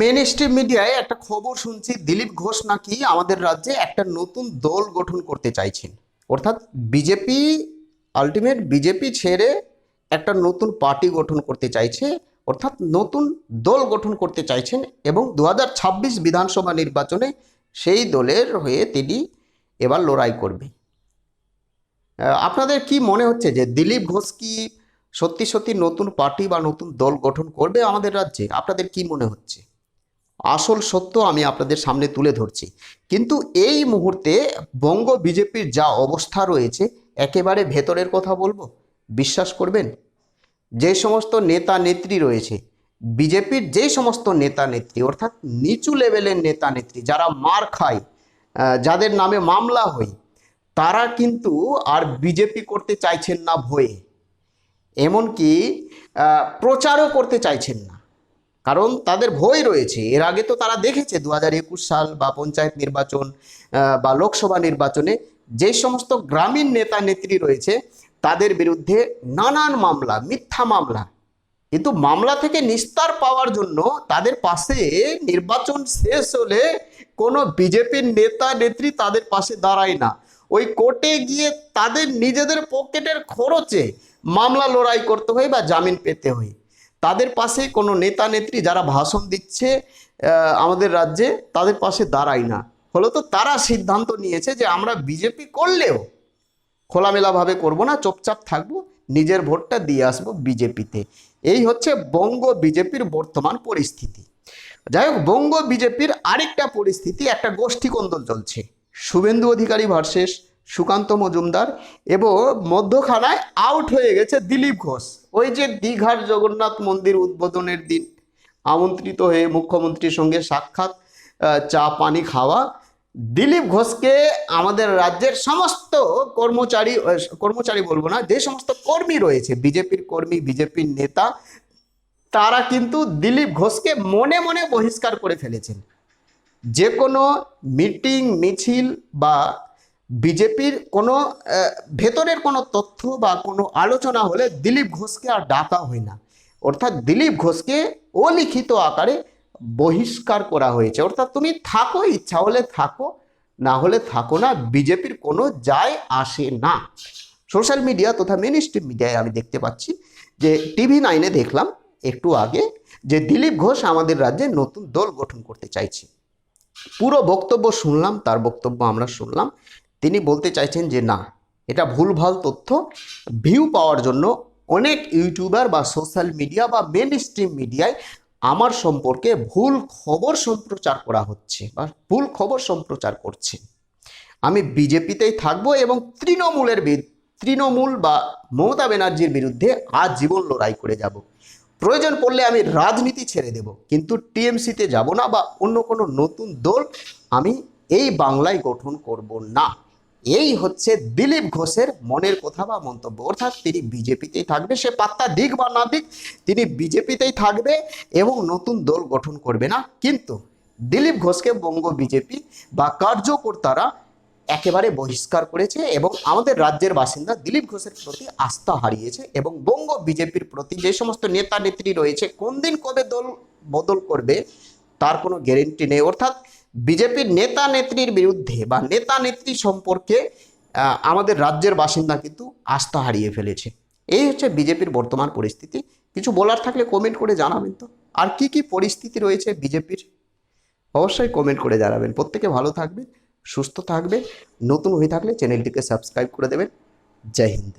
Main stream মিডিয়ায় একটা খবর শুনছি, দিলীপ ঘোষ নাকি আমাদের রাজ্যে একটা নতুন দল গঠন করতে চাইছেন। অর্থাৎ বিজেপি আলটিমেট বিজেপি ছেড়ে একটা নতুন পার্টি গঠন করতে চাইছে, অর্থাৎ নতুন দল গঠন করতে চাইছেন এবং দু হাজার ছাব্বিশ বিধানসভা নির্বাচনে সেই দলের হয়ে তিনি এবার লড়াই করবে আপনাদের কি মনে হচ্ছে যে দিলীপ ঘোষ কি সত্যি সত্যি নতুন পার্টি বা নতুন দল গঠন করবে আমাদের রাজ্যে? আপনাদের কি মনে হচ্ছে? আসল সত্য আমি আপনাদের সামনে তুলে ধরছি। কিন্তু এই মুহূর্তে বঙ্গ বিজেপির যা অবস্থা রয়েছে, একেবারে ভেতরের কথা বলব? বিশ্বাস করবেন? যে সমস্ত নেতা নেত্রী রয়েছে, বিজেপির যে সমস্ত নেতা নেত্রী, অর্থাৎ নিচু লেভেলের নেতা নেত্রী, যারা মার খায় যাদের নামে মামলা হয়, তারা কিন্তু আর বিজেপি করতে চাইছেন না ভয়ে। এমনকি প্রচারও করতে চাইছেন না। কারণ তাদের ভয় রয়েছে। এর আগে তো তারা দেখেছে দু হাজার একুশ সাল বা পঞ্চায়েত নির্বাচন বা লোকসভা নির্বাচনে যে সমস্ত গ্রামীণ নেতা, নেত্রী রয়েছে, তাদের বিরুদ্ধে নানান মামলা, মিথ্যা মামলা। কিন্তু মামলা থেকে নিস্তার পাওয়ার জন্য তাদের পাশে নির্বাচন শেষ হলে কোনো বিজেপির নেতা, নেত্রী তাদের পাশে দাঁড়ায় না। ওই কোর্টে গিয়ে তাদের নিজেদের পকেটের খরচে মামলা লড়াই করতে হয় বা জামিন পেতে হয় তাদের পাশে কোনো নেতা নেত্রী যারা ভাষণ দিচ্ছে আমাদের রাজ্যে, তাদের পাশে দাঁড়ায় না। ফলত তারা সিদ্ধান্ত নিয়েছে যে আমরা বিজেপি করলেও খোলামেলাভাবে করব না, চুপচাপ থাকব, নিজের ভোটটা দিয়ে আসব বিজেপিতে। এই হচ্ছে বঙ্গ বিজেপির বর্তমান পরিস্থিতি। যাই হোক, বঙ্গ বিজেপির আরেকটা পরিস্থিতি, একটা গোষ্ঠী কোন্দল চলছে। শুভেন্দু অধিকারী ভার্সেস সুকান্ত মজুমদার এবং মধ্যখানায় আউট হয়ে গেছে দিলীপ ঘোষ। ওই যে দীঘার জগন্নাথ মন্দির উদ্বোধনের দিন, আমন্ত্রিত হয়ে মুখ্যমন্ত্রীর সঙ্গে সাক্ষাৎ চা পানি খাওয়া, দিলীপ ঘোষকে আমাদের রাজ্যের সমস্ত কর্মচারী কর্মচারী বলব না, যে সমস্ত কর্মী রয়েছে, বিজেপির কর্মী, বিজেপির নেতা, তারা কিন্তু দিলীপ ঘোষকে মনে মনে বহিষ্কার করে ফেলেছেন। যে কোনো মিটিং, মিছিল বা বিজেপির কোনো ভেতরের কোনো তথ্য বা কোনো আলোচনা হলে দিলীপ ঘোষকে আর ডাকা হয় না। অর্থাৎ দিলীপ ঘোষকে অলিখিত আকারে বহিষ্কার করা হয়েছে। অর্থাৎ তুমি থাকো, ইচ্ছা হলে থাকো, না হলে থাকো না, বিজেপির কোনো যায় আসে না। সোশ্যাল মিডিয়া তথা মেন মিডিয়ায় আমি দেখতে পাচ্ছি যে টিভি নাইনে দেখলাম একটু আগে যে দিলীপ ঘোষ আমাদের রাজ্যে নতুন দল গঠন করতে চাইছে। পুরো বক্তব্য শুনলাম, তার বক্তব্য আমরা শুনলাম। তিনি বলতে চাইছেন যে না, এটা ভুলভাল তথ্য ভিউ পাওয়ার জন্য অনেক ইউটিউবার বা সোশ্যাল মিডিয়া বা মেন স্ট্রিম মিডিয়ায় আমার সম্পর্কে ভুল খবর সম্প্রচার করা হচ্ছে বা ভুল খবর সম্প্রচার করছে। আমি বিজেপিতেই থাকব এবং তৃণমূলের তৃণমূল বা মমতা ব্যানার্জির বিরুদ্ধে আজীবন লড়াই করে যাব। প্রয়োজন পড়লে আমি রাজনীতি ছেড়ে দেব, কিন্তু টিএমসিতে যাব না বা অন্য কোনো নতুন দল আমি এই বাংলায় গঠন করব না। এই হচ্ছে দিলীপ ঘোষের মনের কথা বা মন্তব্য। অর্থাৎ তিনি বিজেপিতেই থাকবে, সে পাত্তা দিক বা না দিক, তিনি বিজেপিতেই থাকবে এবং নতুন দল গঠন করবে না। কিন্তু দিলীপ ঘোষকে বঙ্গ বিজেপি বা কার্যকর্তারা একেবারে বহিষ্কার করেছে এবং আমাদের রাজ্যের বাসিন্দা দিলীপ ঘোষের প্রতি আস্থা হারিয়েছে এবং বঙ্গ বিজেপির প্রতি যে সমস্ত নেতা নেত্রী রয়েছে কোন দিন কবে দল বদল করবে তার কোনো গ্যারেন্টি নেই। অর্থাৎ বিজেপির নেতা নেত্রীর বিরুদ্ধে বা নেতা নেত্রী সম্পর্কে আমাদের রাজ্যের বাসিন্দা কিন্তু আস্থা হারিয়ে ফেলেছে। এই হচ্ছে বিজেপির বর্তমান পরিস্থিতি। কিছু বলার থাকলে কমেন্ট করে জানাবেন তো। আর কি কি পরিস্থিতি রয়েছে বিজেপির? অবশ্যই কমেন্ট করে জানাবেন। প্রত্যেকে ভালো থাকবেন, সুস্থ থাকবেন। নতুন হয়ে থাকলে চ্যানেলটিকে সাবস্ক্রাইব করে দেবেন। জয় হিন্দ।